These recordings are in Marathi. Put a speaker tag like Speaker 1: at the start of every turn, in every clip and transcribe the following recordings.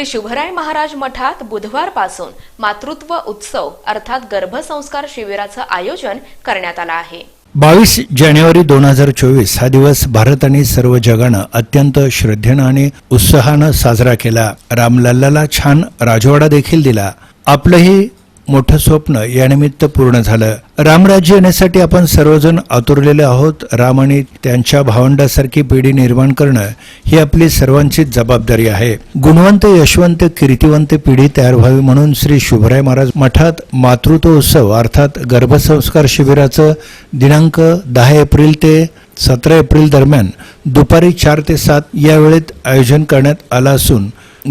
Speaker 1: श्री शिवराय महाराज मठात बुधवारपासून मातृत्व उत्सव अर्थात गर्भसंस्कार शिबिराचं आयोजन करण्यात आलं आहे.
Speaker 2: बावीस जानेवारी दोन हजार चोवीस हा दिवस भारत आणि सर्व जगानं अत्यंत श्रद्धेनं आणि उत्साहानं साजरा केला. रामलल्लाला छान राजवाडा देखील दिला. आपलंही मोठं स्वप्न यानिमित्त पूर्ण झालं. रामराज्य येण्यासाठी आपण सर्वजण आतुरलेले आहोत. राम आणि त्यांच्या भावंडासारखी पिढी निर्माण करणं ही आपली सर्वांची जबाबदारी आहे. गुणवंत यशवंत कीर्तिवंत पिढी तयार व्हावी म्हणून श्री शुभराय महाराज मठात मातृत्व उत्सव अर्थात गर्भसंस्कार शिबिराचं दिनांक दहा एप्रिल ते सतरा एप्रिल दरम्यान दुपारी चार ते सात या वेळेत आयोजन करण्यात आलं असून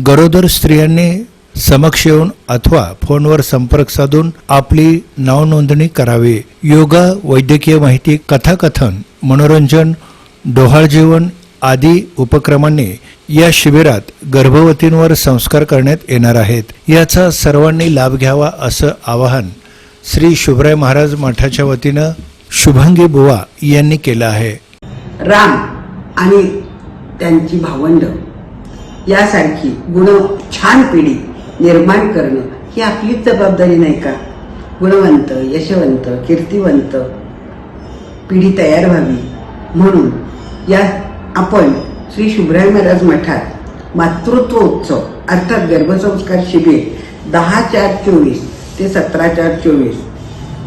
Speaker 2: गरोदर स्त्रियांनी समक्ष येऊन अथवा फोनवर संपर्क साधून आपली नावनोंदणी करावी. योगा वैद्यकीय माहिती कथाकथन मनोरंजन डोहाळ जीवन आदी उपक्रमांनी या शिबिरात गर्भवतींवर संस्कार करण्यात येणार आहेत. याचा सर्वांनी लाभ घ्यावा असं आवाहन श्री शुभराय महाराज मठाच्या वतीनं शुभंगी बुवा यांनी केलं आहे.
Speaker 3: राम आणि त्यांची भावंड. यासारखी गुण छान पिढी निर्माण करणं ही आपलीच जबाबदारी नाही का? गुणवंत यशवंत कीर्तिवंत पिढी तयार व्हावी. म्हणून या आपण श्री शुभराय महाराज मठात मातृत्व उत्सव अर्थात गर्भसंस्कार शिबिर दहा चार चोवीस ते सतरा चार चोवीस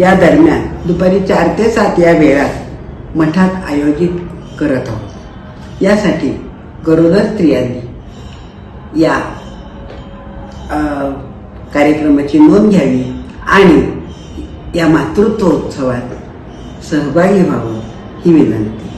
Speaker 3: या दरम्यान दुपारी चार ते सात या वेळात मठात आयोजित करत आहोत. यासाठी गरोदर स्त्रियांनी या कार्यक्रमाची नोंद घ्यावी आणि या मातृत्व उत्सवात सहभागी व्हावं ही विनंती.